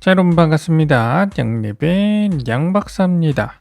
자, 여러분 반갑습니다. 양립의 양박사입니다.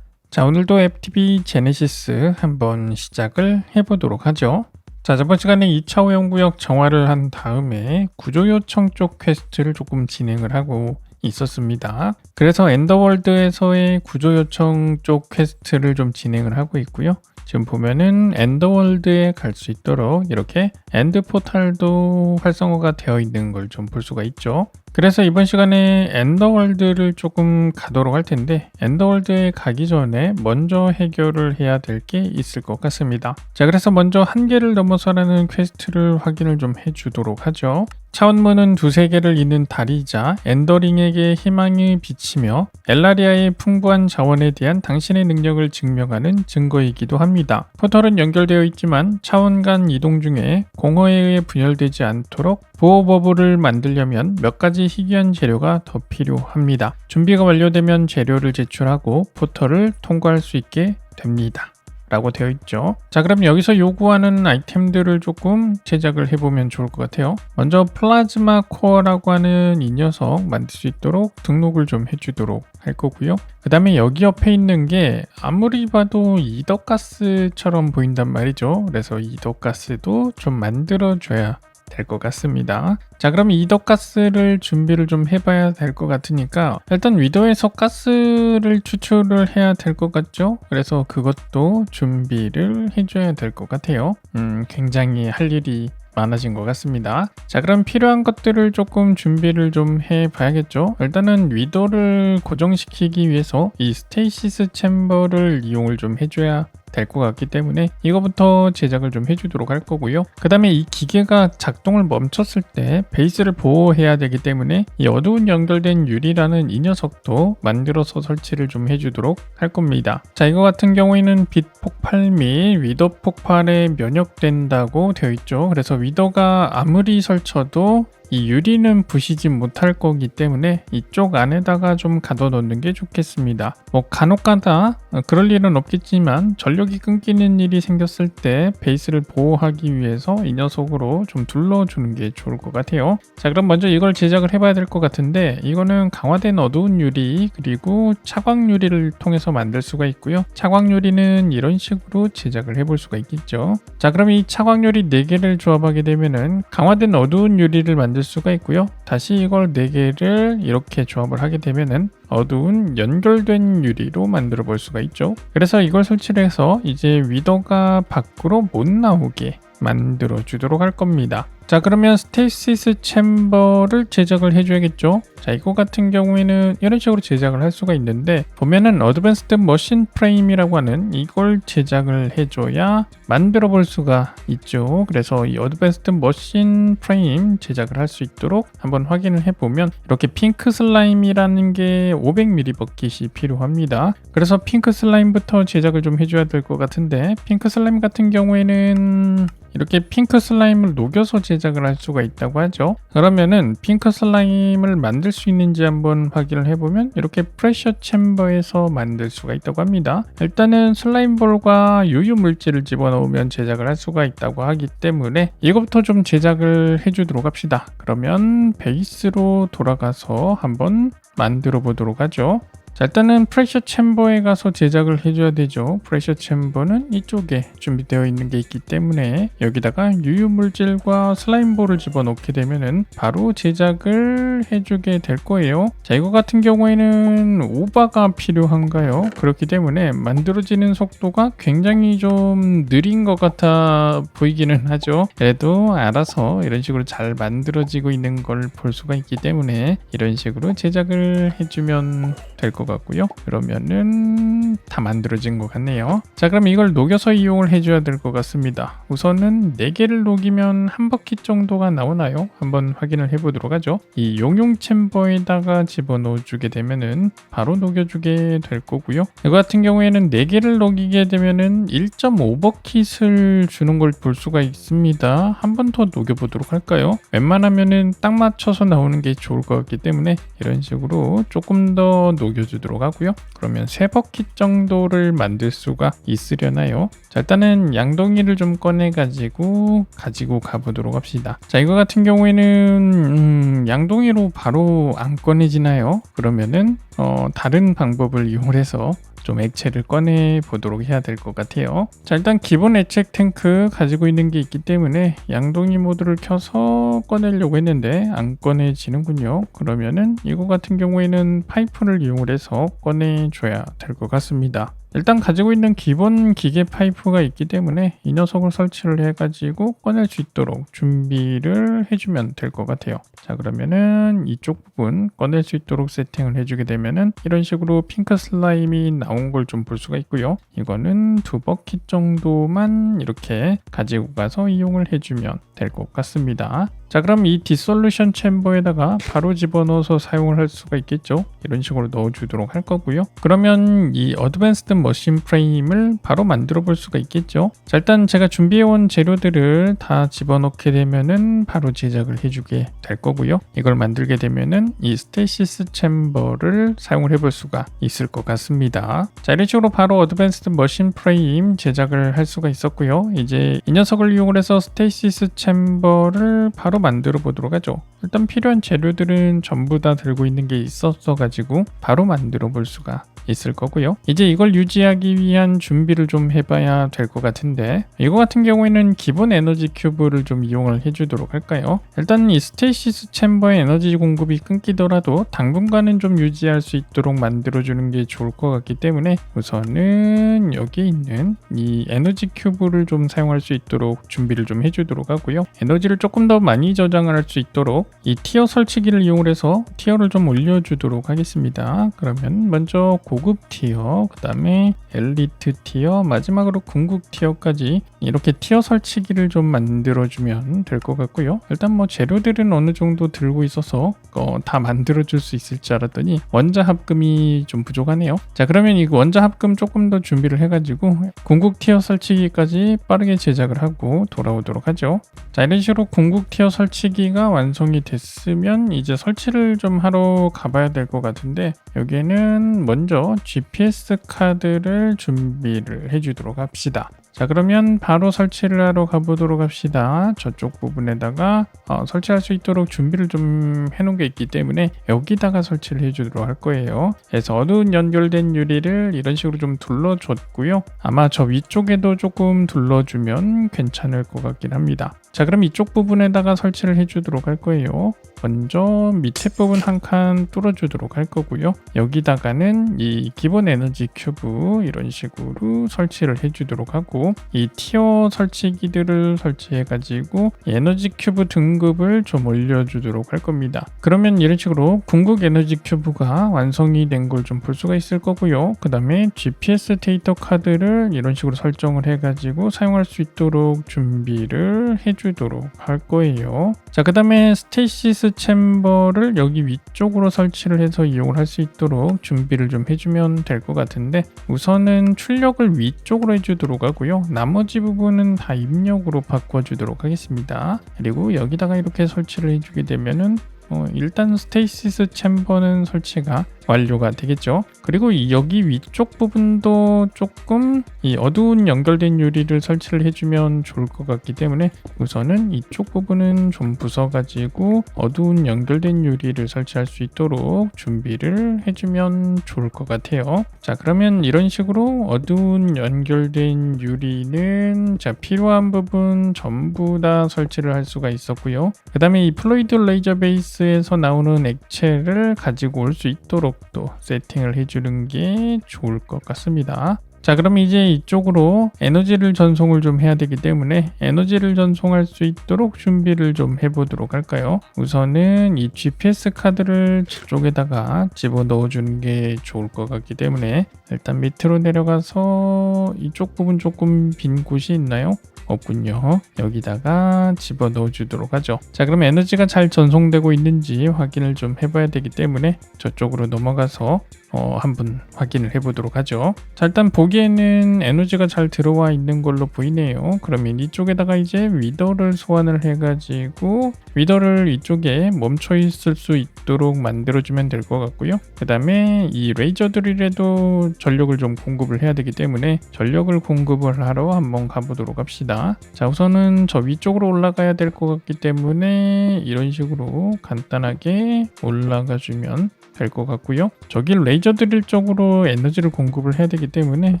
자, 오늘도 FTV 제네시스 한번 시작을 해보도록 하죠. 자, 저번 시간에 2차 오염구역 정화를 한 다음에 구조 요청 쪽 퀘스트를 조금 진행을 하고 있었습니다. 그래서 엔더월드에서의 구조 요청 쪽 퀘스트를 좀 진행을 하고 있고요. 지금 보면은 엔더월드에 갈 수 있도록 이렇게 엔드 포탈도 활성화가 되어 있는 걸 좀 볼 수가 있죠. 그래서 이번 시간에 엔더월드를 조금 가도록 할 텐데 엔더월드에 가기 전에 먼저 해결을 해야 될 게 있을 것 같습니다. 자 그래서 먼저 한계를 넘어서라는 퀘스트를 확인을 좀 해주도록 하죠. 차원문은 두세 개를 잇는 다리이자 엔더링에게 희망이 비치며 엘라리아의 풍부한 자원에 대한 당신의 능력을 증명하는 증거이기도 합니다. 포털은 연결되어 있지만 차원 간 이동 중에 공허에 의해 분열되지 않도록 보호 버블을 만들려면 몇 가지 희귀한 재료가 더 필요합니다. 준비가 완료되면 재료를 제출하고 포털을 통과할 수 있게 됩니다. 라고 되어 있죠. 자, 그럼 여기서 요구하는 아이템들을 조금 제작을 해보면 좋을 것 같아요. 먼저 플라즈마 코어라고 하는 이 녀석 만들 수 있도록 등록을 좀 해주도록 할 거고요. 그 다음에 여기 옆에 있는 게 아무리 봐도 이덕가스처럼 보인단 말이죠. 그래서 이덕가스도 좀 만들어 줘야 될 것 같습니다. 자, 그럼 이덕 가스를 준비를 좀 해봐야 될 것 같으니까 일단 위도에서 가스를 추출을 해야 될 것 같죠? 그래서 그것도 준비를 해줘야 될 것 같아요. 음, 굉장히 할 일이 많아진 것 같습니다. 자, 그럼 필요한 것들을 조금 준비를 좀 해봐야겠죠. 일단은 위도를 고정시키기 위해서 이 스테이시스 챔버를 이용을 좀 해줘야 될 것 같기 때문에 이거부터 제작을 좀 해주도록 할 거고요. 그 다음에 이 기계가 작동을 멈췄을 때 베이스를 보호해야 되기 때문에 이 어두운 연결된 유리라는 이 녀석도 만들어서 설치를 좀 해주도록 할 겁니다. 자 이거 같은 경우에는 빛 폭발 및 위도 폭발에 면역된다고 되어 있죠. 그래서 위도가 아무리 설쳐도 이 유리는 부시지 못할 거기 때문에 이쪽 안에다가 좀 가둬 놓는 게 좋겠습니다. 뭐 간혹가다 어, 그럴 일은 없겠지만 전력이 끊기는 일이 생겼을 때 베이스를 보호하기 위해서 이 녀석으로 좀 둘러주는 게 좋을 것 같아요. 자 그럼 먼저 이걸 제작을 해봐야 될 것 같은데 이거는 강화된 어두운 유리 그리고 차광 유리를 통해서 만들 수가 있고요. 차광 유리는 이런 식으로 제작을 해볼 수가 있겠죠. 자 그럼 이 차광 유리 4개를 조합하게 되면은 강화된 어두운 유리를 만들 만들 수가 있고요. 다시 이걸 4개를 이렇게 조합을 하게 되면은 어두운 연결된 유리로 만들어 볼 수가 있죠. 그래서 이걸 설치를 해서 이제 위더가 밖으로 못 나오게 만들어 주도록 할 겁니다. 자 그러면 스테이시스 챔버를 제작을 해줘야겠죠? 자 이거 같은 경우에는 이런 식으로 제작을 할 수가 있는데 보면은 어드밴스드 머신 프레임이라고 하는 이걸 제작을 해줘야 만들어 볼 수가 있죠. 그래서 이 어드밴스드 머신 프레임 제작을 할 수 있도록 한번 확인을 해보면 이렇게 핑크 슬라임이라는 게 500mm 버킷이 필요합니다. 그래서 핑크 슬라임부터 제작을 좀 해줘야 될 것 같은데 핑크 슬라임 같은 경우에는 이렇게 핑크 슬라임을 녹여서 제작을 할 수가 있다고 하죠. 그러면은 핑크 슬라임을 만들 수 있는지 한번 확인을 해보면 이렇게 프레셔 챔버에서 만들 수가 있다고 합니다. 일단은 슬라임볼과 유유 물질을 집어넣으면 제작을 할 수가 있다고 하기 때문에 이것부터 좀 제작을 해주도록 합시다. 그러면 베이스로 돌아가서 한번 만들어 보도록 하죠. 자 일단은 프레셔 챔버에 가서 제작을 해줘야 되죠. 프레셔 챔버는 이쪽에 준비되어 있는 게 있기 때문에 여기다가 유유 물질과 슬라임볼을 집어넣게 되면은 바로 제작을 해주게 될 거예요. 자 이거 같은 경우에는 오바가 필요한가요? 그렇기 때문에 만들어지는 속도가 굉장히 좀 느린 것 같아 보이기는 하죠. 그래도 알아서 이런 식으로 잘 만들어지고 있는 걸 볼 수가 있기 때문에 이런 식으로 제작을 해주면 될 것것 같고요. 그러면은 다 만들어진 것 같네요. 자 그럼 이걸 녹여서 이용을 해줘야 될 것 같습니다. 우선은 4개를 녹이면 한 버킷 정도가 나오나요? 한번 확인을 해보도록 하죠. 이 용용 챔버에다가 집어넣어 주게 되면은 바로 녹여주게 될 거고요. 이거 같은 경우에는 4개를 녹이게 되면은 1.5버킷을 주는 걸 볼 수가 있습니다. 한 번 더 녹여보도록 할까요? 웬만하면은 딱 맞춰서 나오는 게 좋을 것 같기 때문에 이런 식으로 조금 더 녹여주 주도록 하고요. 그러면 세 버킷 정도를 만들 수가 있으려나요? 자 일단은 양동이를 좀 꺼내 가지고 가지고 가보도록 합시다. 자 이거 같은 경우에는 음, 양동이로 바로 안 꺼내지나요? 그러면은 어, 다른 방법을 이용해서 좀 액체를 꺼내 보도록 해야 될 것 같아요. 자 일단 기본 액체 탱크 가지고 있는 게 있기 때문에 양동이 모드를 켜서 꺼내려고 했는데 안 꺼내지는군요. 그러면은 이거 같은 경우에는 파이프를 이용해서 꺼내줘야 될 것 같습니다. 일단 가지고 있는 기본 기계 파이프가 있기 때문에 이 녀석을 설치를 해가지고 꺼낼 수 있도록 준비를 해주면 될 것 같아요. 자 그러면은 이쪽 부분 꺼낼 수 있도록 세팅을 해주게 되면은 이런 식으로 핑크 슬라임이 나온 걸 좀 볼 수가 있고요. 이거는 두 버킷 정도만 이렇게 가지고 가서 이용을 해주면 될 것 같습니다. 자 그럼 이 디솔루션 챔버에다가 바로 집어넣어서 사용을 할 수가 있겠죠? 이런 식으로 넣어 주도록 할 거고요. 그러면 이 어드밴스드 머신 프레임을 바로 만들어 볼 수가 있겠죠? 자 일단 제가 준비해 온 재료들을 다 집어넣게 되면은 바로 제작을 해주게 될 거고요. 이걸 만들게 되면은 이 스테이시스 챔버를 사용을 해볼 수가 있을 것 같습니다. 자 이런 식으로 바로 어드밴스드 머신 프레임 제작을 할 수가 있었고요. 이제 이 녀석을 이용해서 스테이시스 챔버를 바로 만들어 보도록 하죠. 일단 필요한 재료들은 전부 다 들고 있는 게 있었어 가지고 바로 만들어 볼 수가 있을 거고요. 이제 이걸 유지하기 위한 준비를 좀 해봐야 될 것 같은데 이거 같은 경우에는 기본 에너지 큐브를 좀 이용을 해주도록 할까요? 일단 이 스테이시스 챔버의 에너지 공급이 끊기더라도 당분간은 좀 유지할 수 있도록 만들어주는 게 좋을 것 같기 때문에 우선은 여기 있는 이 에너지 큐브를 좀 사용할 수 있도록 준비를 좀 해주도록 하고요. 에너지를 조금 더 많이 저장을 할 수 있도록 이 티어 설치기를 이용해서 티어를 좀 올려주도록 하겠습니다. 그러면 먼저 고급 티어, 그 다음에 엘리트 티어, 마지막으로 궁극 티어까지 이렇게 티어 설치기를 좀 만들어주면 될 것 같고요. 일단 뭐 재료들은 어느 정도 들고 있어서 어, 다 만들어줄 수 있을 줄 알았더니 원자 합금이 좀 부족하네요. 자 그러면 이 원자 합금 조금 더 준비를 해가지고 궁극 티어 설치기까지 빠르게 제작을 하고 돌아오도록 하죠. 자 이런 식으로 궁극 티어 설치기가 완성이 됐으면 이제 설치를 좀 하러 가봐야 될 것 같은데 여기에는 먼저 GPS 카드를 준비를 해주도록 합시다. 자 그러면 바로 설치를 하러 가보도록 합시다. 저쪽 부분에다가 어, 설치할 수 있도록 준비를 좀 해놓은 게 있기 때문에 여기다가 설치를 해주도록 할 거예요. 그래서 어두운 연결된 유리를 이런 식으로 좀 둘러줬고요. 아마 저 위쪽에도 조금 둘러주면 괜찮을 것 같긴 합니다 자 그럼 이쪽 부분에다가 설치를 해주도록 할 거예요. 먼저 밑에 부분 한 칸 뚫어주도록 할 거고요. 여기다가는 이 기본 에너지 큐브 이런 식으로 설치를 해주도록 하고 이 티어 설치기들을 설치해 가지고 에너지 큐브 등급을 좀 올려주도록 할 겁니다. 그러면 이런 식으로 궁극 에너지 큐브가 완성이 된 걸 좀 볼 수가 있을 거고요. 그 다음에 GPS 데이터 카드를 이런 식으로 설정을 해 가지고 사용할 수 있도록 준비를 해주 도록 할 거예요. 자 그 다음에 스테이시스 챔버를 여기 위쪽으로 설치를 해서 이용을 할 수 있도록 준비를 좀 해주면 될 것 같은데 우선은 출력을 위쪽으로 해주도록 하고요. 나머지 부분은 다 입력으로 바꿔주도록 하겠습니다. 그리고 여기다가 이렇게 설치를 해주게 되면은 어, 일단 스테이시스 챔버는 설치가 완료가 되겠죠. 그리고 이 여기 위쪽 부분도 조금 이 어두운 연결된 유리를 설치를 해주면 좋을 것 같기 때문에 우선은 이쪽 부분은 좀 부숴가지고 어두운 연결된 유리를 설치할 수 있도록 준비를 해주면 좋을 것 같아요. 자 그러면 이런 식으로 어두운 연결된 유리는 자 필요한 부분 전부 다 설치를 할 수가 있었고요. 그 다음에 이 플로이드 레이저 베이스에서 나오는 액체를 가지고 올 수 있도록 또 세팅을 해주는 게 좋을 것 같습니다. 자 그럼 이제 이쪽으로 에너지를 전송을 좀 해야 되기 때문에 에너지를 전송할 수 있도록 준비를 좀 해보도록 할까요? 우선은 이 GPS 카드를 저쪽에다가 집어넣어 주는 게 좋을 것 같기 때문에 일단 밑으로 내려가서 이쪽 부분 조금 빈 곳이 있나요? 없군요. 여기다가 집어넣어 주도록 하죠. 자 그럼 에너지가 잘 전송되고 있는지 확인을 좀 해봐야 되기 때문에 저쪽으로 넘어가서 어, 한번 확인을 해보도록 하죠. 자, 일단 보기에는 에너지가 잘 들어와 있는 걸로 보이네요. 그러면 이쪽에다가 이제 위더를 소환을 해가지고 위더를 이쪽에 멈춰 있을 수 있도록 만들어주면 될 것 같고요. 그 다음에 이 레이저 드릴에도 전력을 좀 공급을 해야 되기 때문에 전력을 공급을 하러 한번 가보도록 합시다. 자, 우선은 저 위쪽으로 올라가야 될 것 같기 때문에 이런 식으로 간단하게 올라가 주면 될 것 같고요. 저기 레이저 드릴 쪽으로 에너지를 공급을 해야 되기 때문에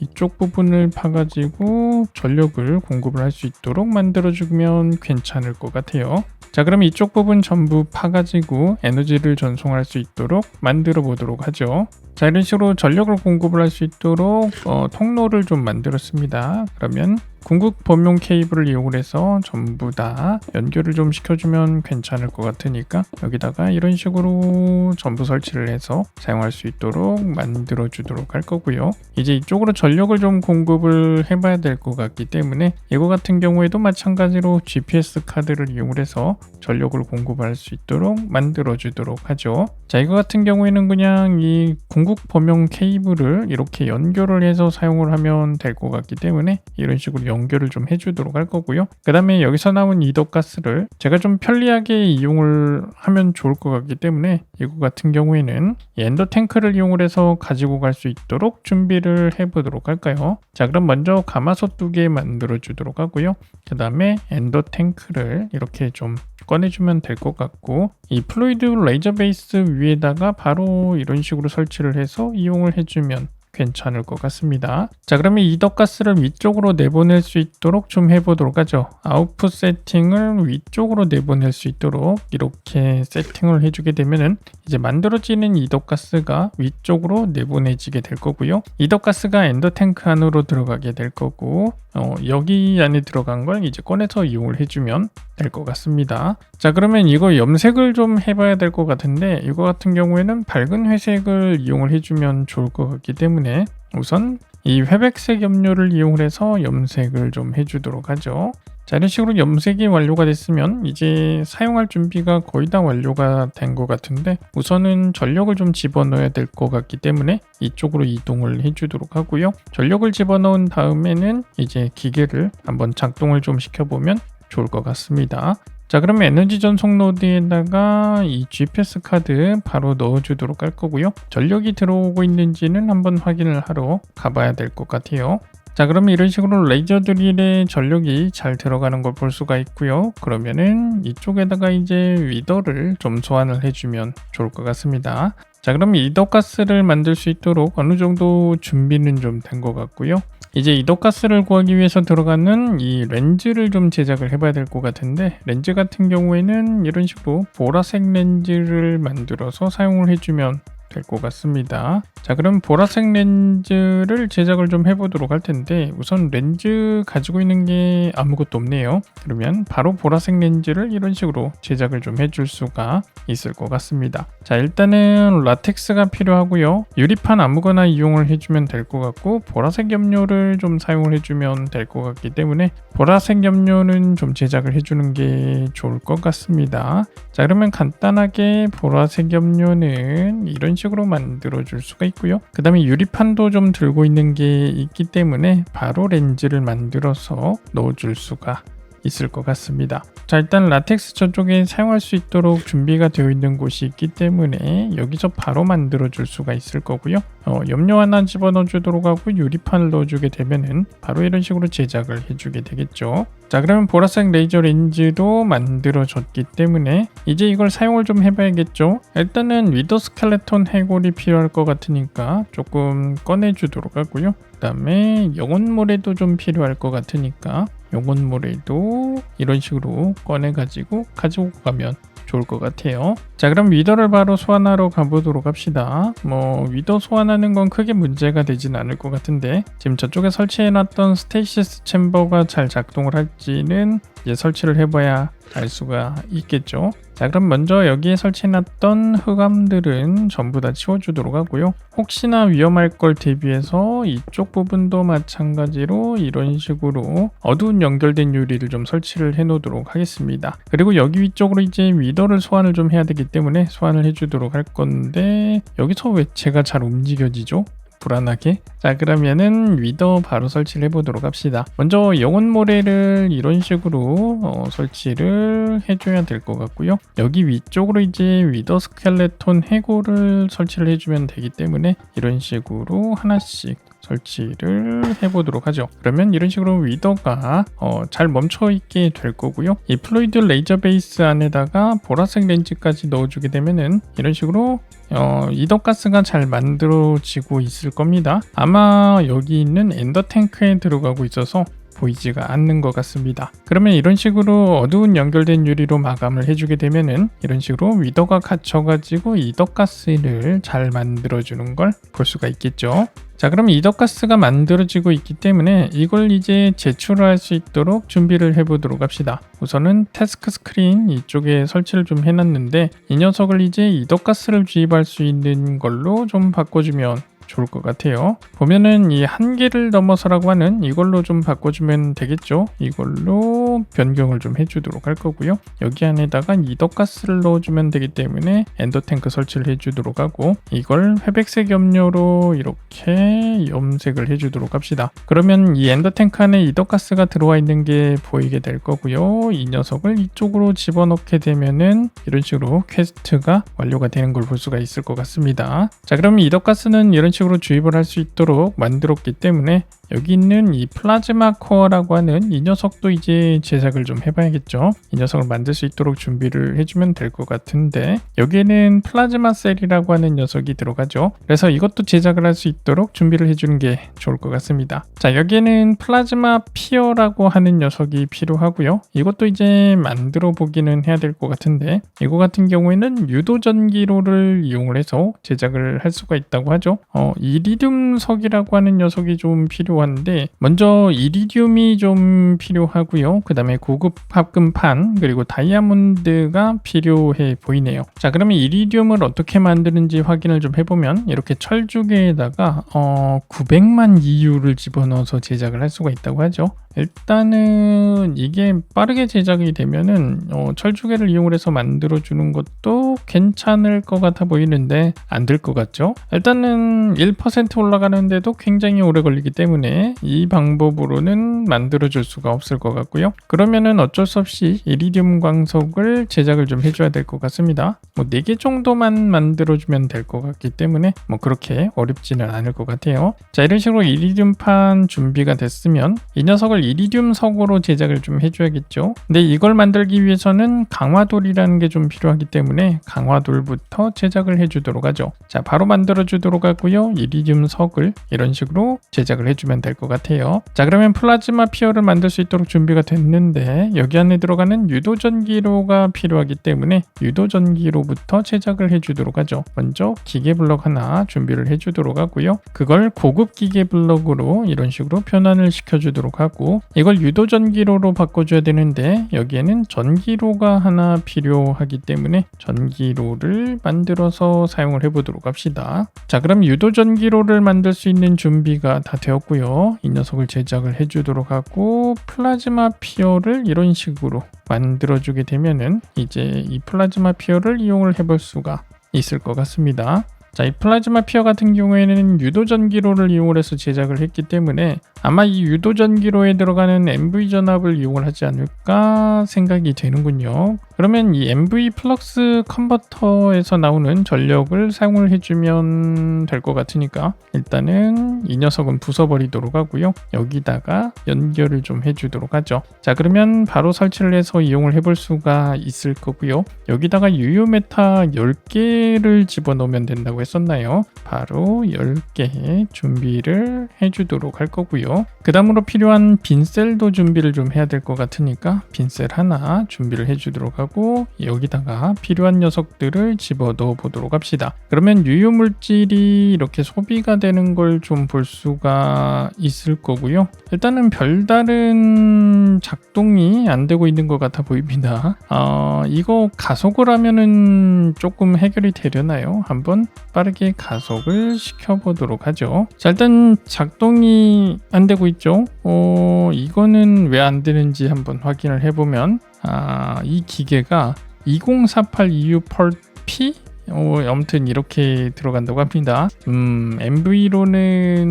이쪽 부분을 파가지고 전력을 공급을 할 수 있도록 만들어주면 괜찮을 것 같아요. 자 그럼 이쪽 부분 전부 파가지고 에너지를 전송할 수 있도록 만들어 보도록 하죠. 자 이런 식으로 전력을 공급을 할 수 있도록 어, 통로를 좀 만들었습니다. 그러면 궁극 범용 케이블을 이용해서 전부 다 연결을 좀 시켜주면 괜찮을 것 같으니까 여기다가 이런 식으로 전부 설치를 해서 사용할 수 있도록 만들어 주도록 할 거고요. 이제 이쪽으로 전력을 좀 공급을 해봐야 될 것 같기 때문에 이거 같은 경우에도 마찬가지로 GPS 카드를 이용해서 전력을 공급할 수 있도록 만들어 주도록 하죠. 자 이거 같은 경우에는 그냥 이 궁극 범용 케이블을 이렇게 연결을 해서 사용을 하면 될 것 같기 때문에 이런 식으로 연결을 좀 해주도록 할 거고요. 그 다음에 여기서 나온 이덕가스를 제가 좀 편리하게 이용을 하면 좋을 것 같기 때문에 이거 같은 경우에는 엔더 탱크를 이용을 해서 가지고 갈 수 있도록 준비를 해보도록 할까요? 자 그럼 먼저 가마솥 두 개 만들어 주도록 하고요. 그 다음에 엔더 탱크를 이렇게 좀 꺼내주면 될 것 같고 이 플루이드 레이저 베이스 위에다가 바로 이런 식으로 설치를 해서 이용을 해주면 괜찮을 것 같습니다. 자 그러면 이덕가스를 위쪽으로 내보낼 수 있도록 좀 해보도록 하죠. 아웃풋 세팅을 위쪽으로 내보낼 수 있도록 이렇게 세팅을 해주게 되면은 이제 만들어지는 이덕가스가 위쪽으로 내보내지게 될 거고요. 이덕가스가 엔더탱크 안으로 들어가게 될 거고 어, 여기 안에 들어간 걸 이제 꺼내서 이용을 해주면 될 것 같습니다. 자 그러면 이거 염색을 좀 해봐야 될 것 같은데 이거 같은 경우에는 밝은 회색을 이용을 해주면 좋을 것 같기 때문에 우선 이 회백색 염료를 이용해서 염색을 좀 해주도록 하죠. 자 이런 식으로 염색이 완료가 됐으면 이제 사용할 준비가 거의 다 완료가 된 것 같은데 우선은 전력을 좀 집어넣어야 될 것 같기 때문에 이쪽으로 이동을 해주도록 하고요. 전력을 집어넣은 다음에는 이제 기계를 한번 작동을 좀 시켜보면 좋을 것 같습니다. 자 그러면 에너지 전송 노드에다가 이 GPS 카드 바로 넣어주도록 할 거고요. 전력이 들어오고 있는지는 한번 확인을 하러 가봐야 될 것 같아요 자 그러면 이런 식으로 레이저 드릴에 전력이 잘 들어가는 걸 볼 수가 있고요. 그러면은 이쪽에다가 이제 위더를 좀 소환을 해주면 좋을 것 같습니다. 자 그럼 이더가스를 만들 수 있도록 어느 정도 준비는 좀 된 것 같고요. 이제 이더가스를 구하기 위해서 들어가는 이 렌즈를 좀 제작을 해봐야 될 것 같은데 렌즈 같은 경우에는 이런 식으로 보라색 렌즈를 만들어서 사용을 해주면 될 것 같습니다. 자 그럼 보라색 렌즈를 제작을 좀 해보도록 할 텐데 우선 렌즈 가지고 있는 게 아무것도 없네요. 그러면 바로 보라색 렌즈를 이런 식으로 제작을 좀 해줄 수가 있을 것 같습니다. 자 일단은 라텍스가 필요하고요. 유리판 아무거나 이용을 해주면 될 것 같고 보라색 염료를 좀 사용을 해주면 될 것 같기 때문에 보라색 염료는 좀 제작을 해주는 게 좋을 것 같습니다. 자 그러면 간단하게 보라색 염료는 이런 식으로 만들어 줄 수가 있고요. 그 다음에 유리판도 좀 들고 있는 게 있기 때문에 바로 렌즈를 만들어서 넣어 줄 수가 있을 것 같습니다. 자 일단 라텍스 저쪽에 사용할 수 있도록 준비가 되어 있는 곳이 있기 때문에 여기서 바로 만들어 줄 수가 있을 거고요. 어, 염료 하나 집어넣어 주도록 하고 유리판을 넣어주게 되면은 바로 이런 식으로 제작을 해주게 되겠죠. 자 그러면 보라색 레이저 렌즈도 만들어졌기 때문에 이제 이걸 사용을 좀 해봐야겠죠. 일단은 위더 스켈레톤 해골이 필요할 것 같으니까 조금 꺼내주도록 하고요. 그 다음에 영혼모래도 좀 필요할 것 같으니까 영혼모래도 이런 식으로 꺼내 가지고 가지고 가면 좋을 것 같아요. 자 그럼 위더를 바로 소환하러 가보도록 합시다. 뭐 위더 소환하는 건 크게 문제가 되진 않을 것 같은데 지금 저쪽에 설치해놨던 스테이시스 챔버가 잘 작동을 할지는 이제 설치를 해봐야 알 수가 있겠죠. 자 그럼 먼저 여기에 설치해놨던 흑암들은 전부 다 치워주도록 하고요. 혹시나 위험할 걸 대비해서 이쪽 부분도 마찬가지로 이런 식으로 어두운 연결된 유리를 좀 설치를 해 놓도록 하겠습니다. 그리고 여기 위쪽으로 이제 위더를 소환을 좀 해야 되기 때문에 소환을 해주도록 할 건데 여기서 왜 제가 잘 움직여지죠? 불안하게? 자 그러면은 위더 바로 설치를 해보도록 합시다. 먼저 영혼 모래를 이런 식으로 어, 설치를 해줘야 될 것 같고요. 여기 위쪽으로 이제 위더 스켈레톤 해골을 설치를 해주면 되기 때문에 이런 식으로 하나씩 설치를 해보도록 하죠. 그러면 이런 식으로 위더가 어, 잘 멈춰 있게 될 거고요. 이 플루이드 레이저 베이스 안에다가 보라색 렌즈까지 넣어주게 되면은 이런 식으로 어, 이더가스가 잘 만들어지고 있을 겁니다. 아마 여기 있는 엔더 탱크에 들어가고 있어서 보이지가 않는 것 같습니다. 그러면 이런 식으로 어두운 연결된 유리로 마감을 해주게 되면은 이런 식으로 위더가 갇혀가지고 이더가스를 잘 만들어주는 걸 볼 수가 있겠죠. 자 그럼 이더가스가 만들어지고 있기 때문에 이걸 이제 제출할 수 있도록 준비를 해보도록 합시다 우선은 태스크 스크린 이쪽에 설치를 좀 해놨는데 이 녀석을 이제 이더가스를 주입할 수 있는 걸로 좀 바꿔주면 좋을 것 같아요. 보면은 이 한계를 넘어서라고 하는 이걸로 좀 바꿔주면 되겠죠. 이걸로 변경을 좀 해주도록 할 거고요. 여기 안에다가 이덕가스를 넣어주면 되기 때문에 엔더탱크 설치를 해주도록 하고 이걸 회백색 염료로 이렇게 염색을 해주도록 합시다. 그러면 이 엔더탱크 안에 이덕가스가 들어와 있는 게 보이게 될 거고요. 이 녀석을 이쪽으로 집어넣게 되면은 이런 식으로 퀘스트가 완료가 되는 걸 볼 수가 있을 것 같습니다. 자, 그럼 이덕가스는 이런 식으로 주입을 할 수 있도록 만들었기 때문에 여기 있는 이 플라즈마 코어라고 하는 이 녀석도 이제 제작을 좀 해봐야겠죠. 이 녀석을 만들 수 있도록 준비를 해주면 될 것 같은데 여기에는 플라즈마 셀이라고 하는 녀석이 들어가죠. 그래서 이것도 제작을 할 수 있도록 준비를 해주는 게 좋을 것 같습니다. 자 여기에는 플라즈마 피어라고 하는 녀석이 필요하고요. 이것도 이제 만들어 보기는 해야 될 것 같은데 이거 같은 경우에는 유도 전기로를 이용을 해서 제작을 할 수가 있다고 하죠. 어, 이리듐석이라고 하는 녀석이 좀 필요 한데 먼저 이리듐이 좀 필요하고요. 그 다음에 고급 합금판 그리고 다이아몬드가 필요해 보이네요. 자 그러면 이리듐을 어떻게 만드는지 확인을 좀 해보면 이렇게 철조개에다가 어, 900만 EU를 집어넣어서 제작을 할 수가 있다고 하죠. 일단은 이게 빠르게 제작이 되면은 어, 철조개를 이용해서 만들어 주는 것도 괜찮을 것 같아 보이는데 안 될 것 같죠? 일단은 1% 올라가는데도 굉장히 오래 걸리기 때문에 이 방법으로는 만들어 줄 수가 없을 것 같고요. 그러면은 어쩔 수 없이 이리듐 광석을 제작을 좀 해줘야 될 것 같습니다. 뭐 4개 정도만 만들어 주면 될 것 같기 때문에 뭐 그렇게 어렵지는 않을 것 같아요. 자 이런 식으로 이리듐판 준비가 됐으면 이 녀석을 이리듐 석으로 제작을 좀 해줘야겠죠. 근데 이걸 만들기 위해서는 강화돌이라는 게 좀 필요하기 때문에 강화돌부터 제작을 해주도록 하죠. 자, 바로 만들어주도록 하고요. 이리듐 석을 이런 식으로 제작을 해주면 될 것 같아요. 자, 그러면 플라즈마 피어를 만들 수 있도록 준비가 됐는데 여기 안에 들어가는 유도전기로가 필요하기 때문에 유도전기로부터 제작을 해주도록 하죠. 먼저 기계 블럭 하나 준비를 해주도록 하고요. 그걸 고급 기계 블럭으로 이런 식으로 변환을 시켜주도록 하고 이걸 유도 전기로로 바꿔줘야 되는데 여기에는 전기로가 하나 필요하기 때문에 전기로를 만들어서 사용을 해보도록 합시다. 자 그럼 유도 전기로를 만들 수 있는 준비가 다 되었고요. 이 녀석을 제작을 해주도록 하고 플라즈마 피어를 이런 식으로 만들어주게 되면은 이제 이 플라즈마 피어를 이용을 해볼 수가 있을 것 같습니다. 자, 이 플라즈마 피어 같은 경우에는 유도 전기로를 이용을 해서 제작을 했기 때문에 아마 이 유도 전기로에 들어가는 MV 전압을 이용을 하지 않을까 생각이 되는군요. 그러면 이 MV 플럭스 컨버터에서 나오는 전력을 사용을 해주면 될 것 같으니까 일단은 이 녀석은 부숴버리도록 하고요. 여기다가 연결을 좀 해주도록 하죠. 자 그러면 바로 설치를 해서 이용을 해볼 수가 있을 거고요. 여기다가 유효 메타 10개를 집어넣으면 된다고 했습니다. 했었나요? 바로 10개 준비를 해주도록 할 거고요. 그 다음으로 필요한 빈셀도 준비를 좀 해야 될 것 같으니까 빈셀 하나 준비를 해주도록 하고 여기다가 필요한 녀석들을 집어 넣어 보도록 합시다. 그러면 유효물질이 이렇게 소비가 되는 걸 좀 볼 수가 있을 거고요. 일단은 별다른 작동이 안 되고 있는 것 같아 보입니다. 어, 이거 가속을 하면은 조금 해결이 되려나요? 한번 빠르게 가속을 시켜보도록 하죠. 자, 일단 작동이 안 되고 있죠. 어, 이거는 왜 안 되는지 한번 확인을 해보면, 아, 이 기계가 2048 EU per P 어, 아무튼 이렇게 들어간다고 합니다. 음, MV로는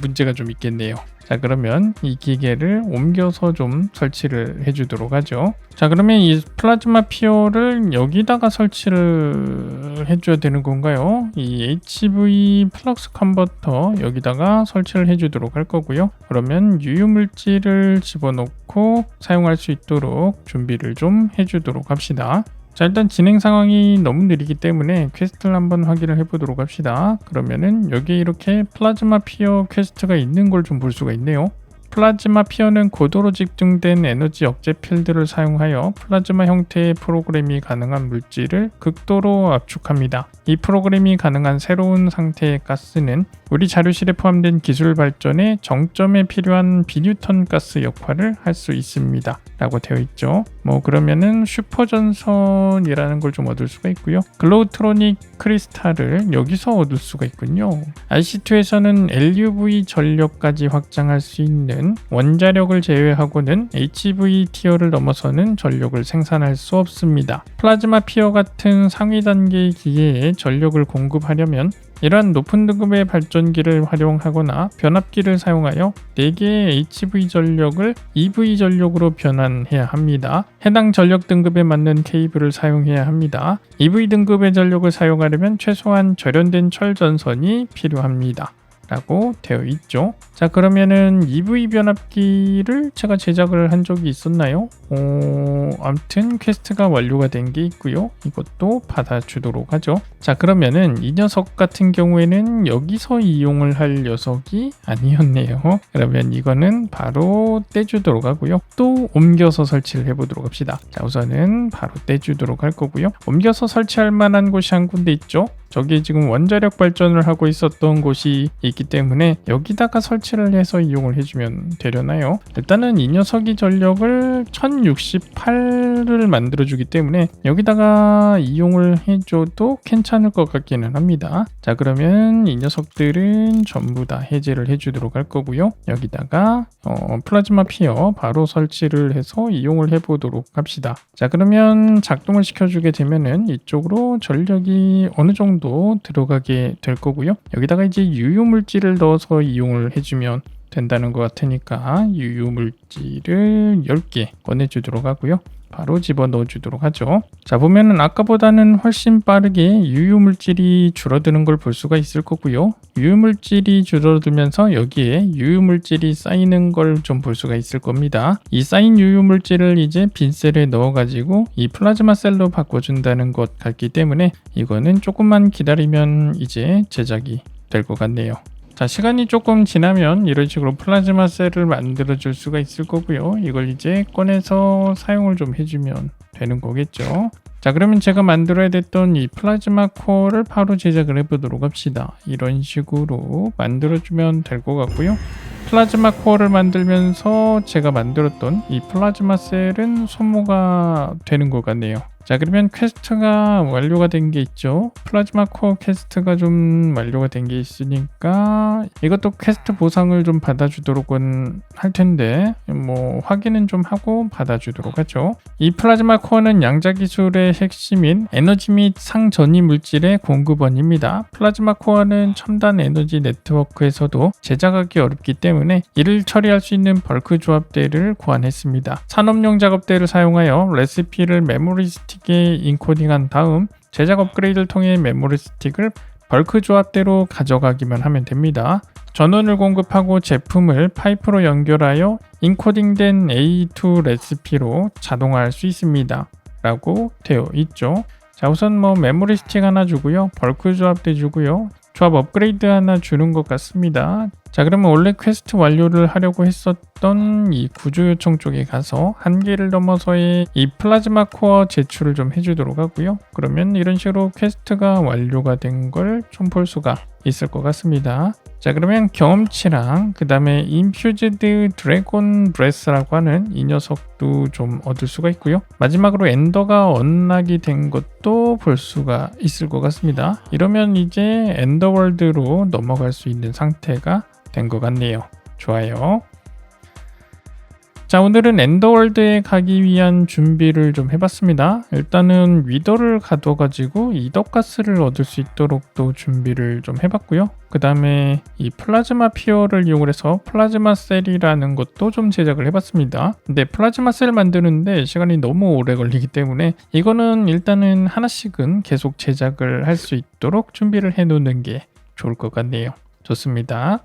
문제가 좀 있겠네요. 자, 그러면 이 기계를 옮겨서 좀 설치를 해주도록 하죠. 자, 그러면 이 플라즈마 피어를 여기다가 설치를 해줘야 되는 건가요? 이 HV 플럭스 컨버터 여기다가 설치를 해주도록 할 거고요. 그러면 유효물질을 집어넣고 사용할 수 있도록 준비를 좀 해주도록 합시다. 자 일단 진행 상황이 너무 느리기 때문에 퀘스트를 한번 확인을 해보도록 합시다 그러면은 여기 이렇게 플라즈마 피어 퀘스트가 있는 걸 좀 볼 수가 있네요 플라즈마 피어는 고도로 집중된 에너지 억제 필드를 사용하여 플라즈마 형태의 프로그램이 가능한 물질을 극도로 압축합니다. 이 프로그램이 가능한 새로운 상태의 가스는 우리 자료실에 포함된 기술 발전에 정점에 필요한 비뉴턴 가스 역할을 할 수 있습니다. 라고 되어 있죠. 뭐 그러면은 슈퍼전선이라는 걸 좀 얻을 수가 있고요. 글로우트로닉 크리스탈을 여기서 얻을 수가 있군요. IC2에서는 LUV 전력까지 확장할 수 있는 원자력을 제외하고는 HV 티어를 넘어서는 전력을 생산할 수 없습니다. 플라즈마 피어 같은 상위 단계의 기계에 전력을 공급하려면 이러한 높은 등급의 발전기를 활용하거나 변압기를 사용하여 4개의 HV 전력을 EV 전력으로 변환해야 합니다. 해당 전력 등급에 맞는 케이블을 사용해야 합니다. EV 등급의 전력을 사용하려면 최소한 절연된 철 전선이 필요합니다. 라고 되어 있죠. 자 그러면은 EV 변압기를 제가 제작을 한 적이 있었나요? 어, 아무튼 퀘스트가 완료가 된 게 있고요. 이것도 받아주도록 하죠. 자 그러면은 이 녀석 같은 경우에는 여기서 이용을 할 녀석이 아니었네요. 그러면 이거는 바로 떼주도록 하고요. 또 옮겨서 설치를 해보도록 합시다. 자 우선은 바로 떼주도록 할 거고요. 옮겨서 설치할 만한 곳이 한 군데 있죠. 저기 지금 원자력 발전을 하고 있었던 곳이 있기 때문에 여기다가 설치를 해서 이용을 해주면 되려나요? 일단은 이 녀석이 전력을 1068을 만들어주기 때문에 여기다가 이용을 해줘도 괜찮을 것 같기는 합니다. 자 그러면 이 녀석들은 전부 다 해제를 해주도록 할 거고요. 여기다가 어, 플라즈마 피어 바로 설치를 해서 이용을 해보도록 합시다. 자 그러면 작동을 시켜주게 되면은 이쪽으로 전력이 어느 정도 정도 들어가게 될 거고요. 여기다가 이제 유효 물질을 넣어서 이용을 해주면 된다는 것 같으니까 유효 물질을 10개 꺼내주도록 하고요. 바로 집어 넣어 주도록 하죠. 자 보면은 아까보다는 훨씬 빠르게 유효 물질이 줄어드는 걸 볼 수가 있을 거고요. 유효 물질이 줄어들면서 여기에 유효 물질이 쌓이는 걸 좀 볼 수가 있을 겁니다. 이 쌓인 유효 물질을 이제 빈셀에 넣어 가지고 이 플라즈마 셀로 바꿔준다는 것 같기 때문에 이거는 조금만 기다리면 이제 제작이 될 것 같네요. 자 시간이 조금 지나면 이런 식으로 플라즈마 셀을 만들어 줄 수가 있을 거고요. 이걸 이제 꺼내서 사용을 좀 해주면 되는 거겠죠. 자 그러면 제가 만들어야 됐던 이 플라즈마 코어를 바로 제작을 해보도록 합시다. 이런 식으로 만들어주면 될 것 같고요. 플라즈마 코어를 만들면서 제가 만들었던 이 플라즈마 셀은 소모가 되는 것 같네요 자 그러면 퀘스트가 완료가 된 게 있죠. 플라즈마 코어 퀘스트가 좀 완료가 된 게 있으니까 이것도 퀘스트 보상을 좀 받아주도록은 할 텐데 뭐 확인은 좀 하고 받아주도록 하죠. 이 플라즈마 코어는 양자 기술의 핵심인 에너지 및 상전이 물질의 공급원입니다. 플라즈마 코어는 첨단 에너지 네트워크에서도 제작하기 어렵기 때문에 이를 처리할 수 있는 벌크 조합대를 구안했습니다. 산업용 작업대를 사용하여 레시피를 메모리 스틱 스틱에 인코딩한 다음 제작 업그레이드를 통해 메모리 스틱을 벌크 조합대로 가져가기만 하면 됩니다. 전원을 공급하고 제품을 파이프로 연결하여 인코딩된 A2 레시피로 자동화할 수 있습니다. 라고 되어 있죠. 자 우선 뭐 메모리 스틱 하나 주고요. 벌크 조합도 주고요. 조합 업그레이드 하나 주는 것 같습니다. 자 그러면 원래 퀘스트 완료를 하려고 했었던 이 구조 요청 쪽에 가서 한계를 넘어서의 이 플라즈마 코어 제출을 좀 해주도록 하고요. 그러면 이런 식으로 퀘스트가 완료가 된걸좀볼 수가 있을 것 같습니다. 자 그러면 경험치랑 그 다음에 인퓨즈드 드래곤 브레스라고 하는 이 녀석도 좀 얻을 수가 있고요. 마지막으로 엔더가 언락이 된 것도 볼 수가 있을 것 같습니다. 이러면 이제 엔더월드로 넘어갈 수 있는 상태가 된 것 같네요. 좋아요. 자 오늘은 엔더월드에 가기 위한 준비를 좀 해봤습니다. 일단은 위더를 가둬가지고 이덕가스를 얻을 수 있도록 또 준비를 좀 해봤고요. 그 다음에 이 플라즈마 피어를 이용해서 플라즈마 셀이라는 것도 좀 제작을 해봤습니다. 근데 플라즈마 셀 만드는데 시간이 너무 오래 걸리기 때문에 이거는 일단은 하나씩은 계속 제작을 할 수 있도록 준비를 해 놓는 게 좋을 것 같네요. 좋습니다.